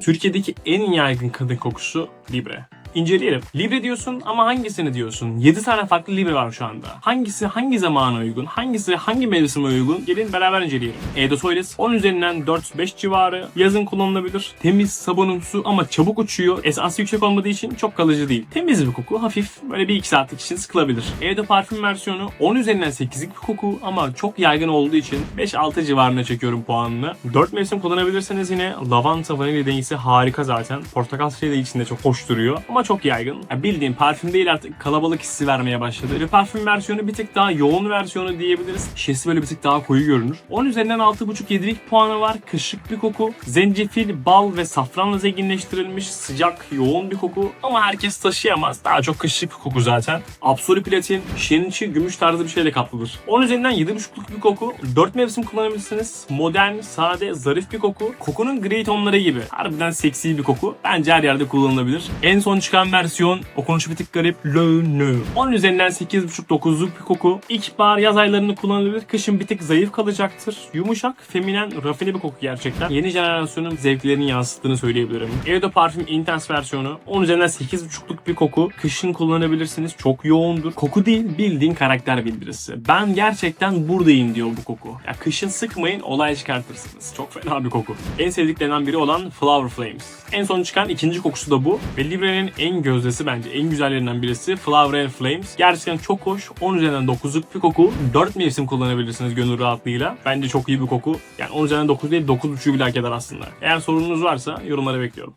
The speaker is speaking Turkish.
Türkiye'deki en yaygın kadın kokusu Libre. İnceleyelim. Libre diyorsun ama hangisini diyorsun? 7 tane farklı Libre var şu anda. Hangisi hangi zamana uygun? Hangisi hangi mevsime uygun? Gelin beraber inceleyelim. Edo Toilet 10 üzerinden 4-5 civarı. Yazın kullanılabilir. Temiz, sabunumsu ama çabuk uçuyor. Esası yüksek olmadığı için çok kalıcı değil. Temiz bir koku. Hafif. Böyle 1-2 saatlik için sıkılabilir. Edo parfüm versiyonu 10 üzerinden 8'lik bir koku ama çok yaygın olduğu için 5-6 civarına çekiyorum puanını. 4 mevsim kullanabilirseniz yine lavanta vanilya dengesi harika zaten. Portakal çayı da içinde çok hoş duruyor ama çok yaygın. Ya bildiğin parfüm değil artık kalabalık hissi vermeye başladı. Ve parfüm versiyonu bir tık daha yoğun versiyonu diyebiliriz. Şişesi böyle bir tık daha koyu görünür. 10 üzerinden 6.5-7'lik puanı var. Kışık bir koku. Zencefil, bal ve safranla zenginleştirilmiş sıcak, yoğun bir koku. Ama herkes taşıyamaz. Daha çok kışık bir koku zaten. Absolu platin, şişenin içi gümüş tarzı bir şeyle kaplıdır. 10 üzerinden 7.5'luk bir koku. 4 mevsim kullanabilirsiniz. Modern, sade, zarif bir koku. Kokunun gri tonları gibi. Harbiden seksi bir koku. Bence her yerde kullanılabilir. En son çıkan versiyon okunuşu bir tık garip. Le Ne. 10 üzerinden 8.5-9'luk bir koku. İlkbahar yaz aylarını kullanılabilir. Kışın bir tık zayıf kalacaktır. Yumuşak, feminen, rafine bir koku gerçekten. Yeni jenerasyonun zevklerini yansıttığını söyleyebilirim. Edo Parfüm Intense versiyonu 10 üzerinden 8.5'luk bir koku. Kışın kullanabilirsiniz. Çok yoğundur. Koku değil bildiğin karakter bildirisi. Ben gerçekten buradayım diyor bu koku. Ya kışın sıkmayın olay çıkartırsınız. Çok fena bir koku. En sevdiklerinden biri olan Flower Flames. En son çıkan ikinci kokusu da bu. Ve Libre'nin en gözdesi bence en güzellerinden birisi Flower and Flames. Gerçekten çok hoş. 10 üzerinden 9'luk bir koku. 4 mevsim kullanabilirsiniz gönül rahatlığıyla. Bence çok iyi bir koku. Yani 10 üzerinden 9 değil 9.5'ü bile hak eder aslında. Eğer sorunuz varsa yorumlara bekliyorum.